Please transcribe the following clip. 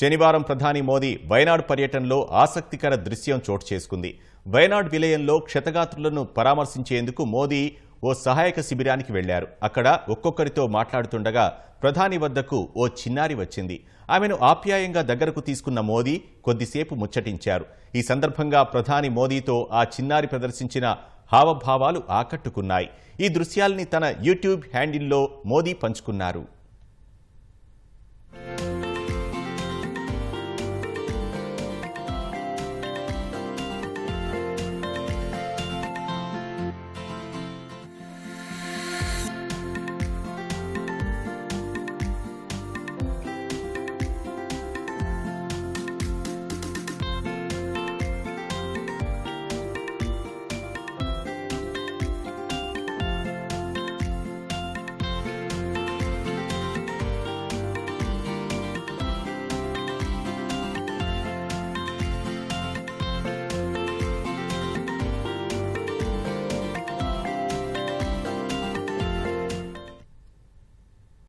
శనివారం ప్రధాని మోదీ వయనాడ్ పర్యటనలో ఆసక్తికర దృశ్యం చోటు చేసుకుంది. వయనాడ్ విలయంలో క్షతగాత్రులను పరామర్శించేందుకు మోదీ ఓ సహాయక శిబిరానికి వెళ్ళారు. అక్కడ ఒక్కొక్కరితో మాట్లాడుతుండగా ప్రధాని వద్దకు ఓ చిన్నారి వచ్చింది. ఆమెను ఆప్యాయంగా దగ్గరకు తీసుకున్న మోదీ కొద్దిసేపు ముచ్చటించారు. ఈ సందర్భంగా ప్రధాని మోదీతో ఆ చిన్నారి ప్రదర్శించిన హావభావాలు ఆకట్టుకున్నాయి. ఈ దృశ్యాల్ని తన యూట్యూబ్ హ్యాండిల్లో మోదీ పంచుకున్నారు.